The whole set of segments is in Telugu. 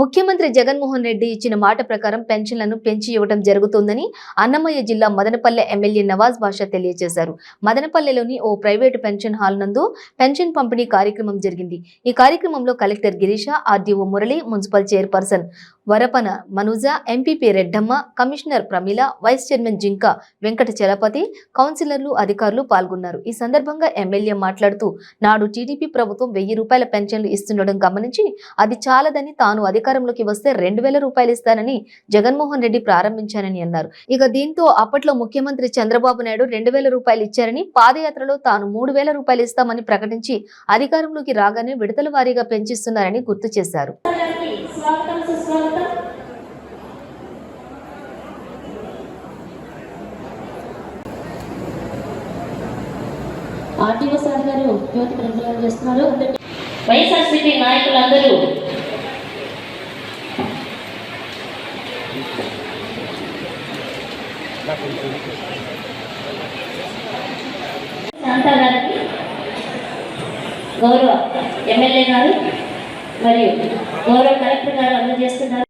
ముఖ్యమంత్రి జగన్మోహన్ రెడ్డి ఇచ్చిన మాట ప్రకారం పెన్షన్లను పెంచి ఇవ్వడం జరుగుతోందని అన్నమయ్య జిల్లా మదనపల్లె ఎమ్మెల్యే నవాజ్ బాషా తెలియజేశారు. మదనపల్లెలోని ఓ ప్రైవేటు పెన్షన్ హాల్ నందు పెన్షన్ పంపిణీ కార్యక్రమం జరిగింది. ఈ కార్యక్రమంలో collector Girisha RDO Murali municipal chairperson వరపన మనుజ MPP Reddamma commissioner Pramila vice chairman Jinka Venkata Chalapathi కౌన్సిలర్లు అధికారులు పాల్గొన్నారు. ఈ సందర్భంగా ఎమ్మెల్యే మాట్లాడుతూ నాడు టీడీపీ ప్రభుత్వం వెయ్యి రూపాయల పెన్షన్లు ఇస్తుండడం గమనించి అది చాలదని తాను అధికారంలోకి వస్తే రెండు వేల రూపాయలు ఇస్తానని జగన్మోహన్ రెడ్డి ప్రారంభించానని అన్నారు. ఇక దీంతో అప్పట్లో ముఖ్యమంత్రి చంద్రబాబు నాయుడు రెండు వేల రూపాయలు ఇచ్చారని పాదయాత్రలో తాను మూడు వేల రూపాయలు ఇస్తామని ప్రకటించి అధికారంలోకి రాగానే విడతల వారీగా పెంచిస్తున్నారని గుర్తు చేశారు. స్వాగతం. ఆర్టీఓ సార్ గారు ప్రజలు చేస్తున్నారు. వైఎస్ఆర్సీపీ నాయకులందరూ శాంతా గారికి గౌరవ ఎమ్మెల్యే గారు మరియు గౌరవ కలెక్టర్ గారు అందజేస్తున్నారు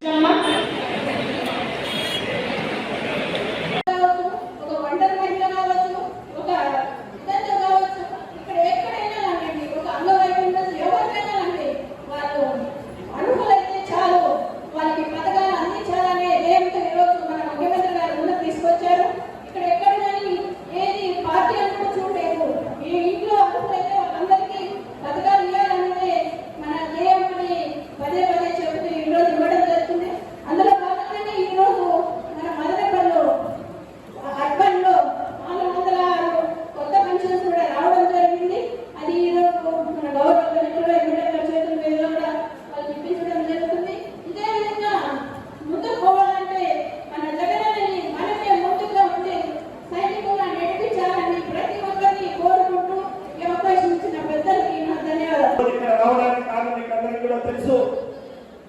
రోజు ఇక్కడ రావడానికి కారణం మీకు అందరికీ కూడా తెలుసు.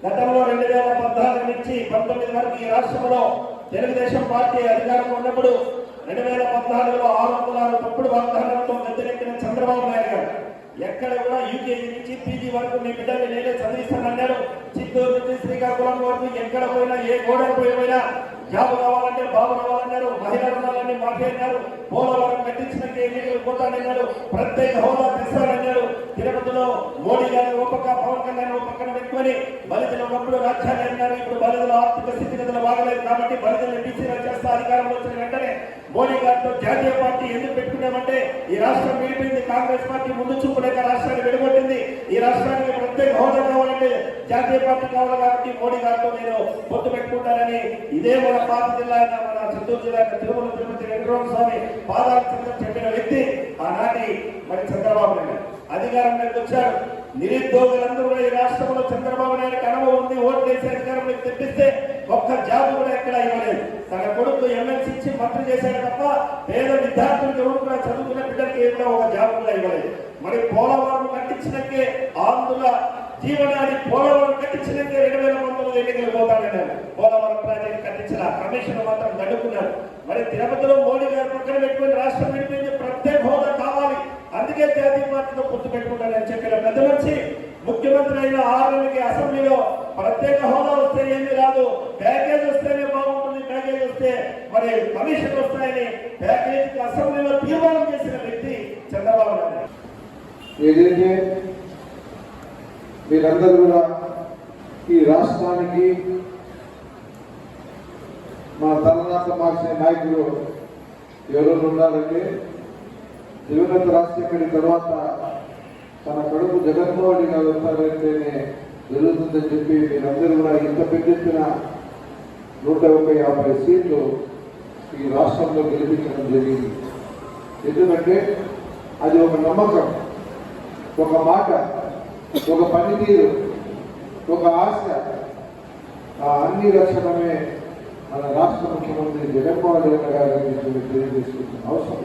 గతంలో రెండు వేల పద్నాలుగు నుంచి పంతొమ్మిది వరకు ఈ రాష్ట్రంలో తెలుగుదేశం పార్టీ అధికారం ఉన్నప్పుడు రెండు వేల పద్నాలుగులో ఆరు వందల ఆరు తప్పుడు వాగ్దానంతో గద్దెనెక్కిన చంద్రబాబు నాయుడు గారు. ఎక్కడ కూడా యూకేజీ నుంచి పీజీ వరకు మీ బిడ్డల్ని నేనే చదివిస్తానన్నారు. చిత్తూరు నుంచి శ్రీకాకుళం వరకు ఎక్కడ పోయినా ఏ గోడకు పోయిపోయినా జాబ్ కావాలంటే బాబు కావాలన్నారు మహిళా రుణాలన్నీ మాఫీ అన్నారు పోలవరం కట్టించినట్టు ఎన్నికలు పోతానన్నారు ప్రత్యేక హోదా తెస్తానన్నాడు తిరుపతిలో మోడీ గారిని ఒక పక్క పవన్ కళ్యాణ్ ఒక పక్కన పెట్టుకొని బలితలు ఒకప్పుడు రాజ్యాన్ని అన్నారు. ఇప్పుడు బలితల ఆర్థిక స్థితిగతులు బాగలేదు కాబట్టి బలితలు బీసీ చేస్తా అధికారంలో వచ్చిన వెంటనే మోడీ గారితో జాతీయ పార్టీ ఎందుకు పెట్టుకున్నామంటే ఈ రాష్ట్రం కాంగ్రెస్ పార్టీ ముందు చూపు లేక రాష్ట్రాన్ని విడగొట్టింది. ఈ రాష్ట్రానికి ప్రత్యేక హోదా కావాలంటే జాతీయ పార్టీ కావాలి కాబట్టి మోడీ గారితో నేను పొత్తు పెట్టుకుంటానని ఇదే మన పాత జిల్లా మన చిత్తూరు జిల్లా తిరుమల తిరుపతి వెంకటరమణ స్వామి పాదాల చెప్పిన వ్యక్తి ఆనాటి మరి చంద్రబాబు నాయుడు. అధికారంలోకి వచ్చారు నిరుద్యోగులందరూ కూడా ఈ రాష్ట్రంలో చంద్రబాబు నాయుడు అనుభవం ఉంది ఓట్లు వేసి అధికారంలోకి తెప్పిస్తే ఒక్క జాబ్ కూడా ఎక్కడ ఇవ్వలేదు. తన కొడుకు ఎమ్మెల్సీ ఇచ్చి మంత్రి చేశాడు తప్ప పేద విద్యార్థులకు ఎవరు కూడా చదువుకున్న బిడ్డ కూడా ఒక జాబితా కూడా ఇవ్వలేదు. మరి పోలవరం కట్టించినకే ఆంధ్రుల జీవనాన్ని పోలవరం కట్టించినకే రెండు వేల పంతొమ్మిది ఎన్నికలు పోతానన్నారు పోలవరం ప్రాజెక్ట్ కట్టించిన కమిషన్ మాత్రం గడుపున్నారు మరి తిరుపతిలో మోడీ గారు పక్కన పెట్టుకుని రాష్ట్రం పెట్టింది ప్రత్యేక హోదా కావాలి. అందుకే జాతీయ పార్టీతో పొత్తు పెట్టుకుంటానని చెప్పిన పెద్ద మనిషి ముఖ్యమంత్రి అయిన ఆరు అసెంబ్లీలో ప్రత్యేక హోదా వస్తే ఏమీ రాదు. ప్యాకేజ్ వస్తేనే బాగుంటుంది. ప్యాకేజ్ వస్తే మరి కమిషన్ వస్తాయని ప్యాకేజ్ అసెంబ్లీలో తీర్మానం చేసిన వ్యక్తి చంద్రబాబు నాయుడు. ఏదైతే మీరందరూ కూడా ఈ రాష్ట్రానికి మా తలనాథ మార్చిన నాయకులు ఎవరు ఉన్నారంటే దివంగత రాజశేఖరి తర్వాత తన కొడుకు జగన్మోహన్ రెడ్డి గారు వస్తారంటేనే జరుగుతుందని చెప్పి మీరందరూ కూడా ఇంత పెద్ద ఎత్తున నూట ఒక యాభై సీట్లు ఈ రాష్ట్రంలో గెలిపించడం జరిగింది. ఎందుకంటే అది ఒక నమ్మకం ఒక మాట ఒక పనితీరు ఒక ఆశ. ఆ అన్ని లక్షణమే మన రాష్ట్ర ముఖ్యమంత్రి జగన్మోహన్ రెడ్డి గారు తెలియజేసుకుంటున్న అవసరం.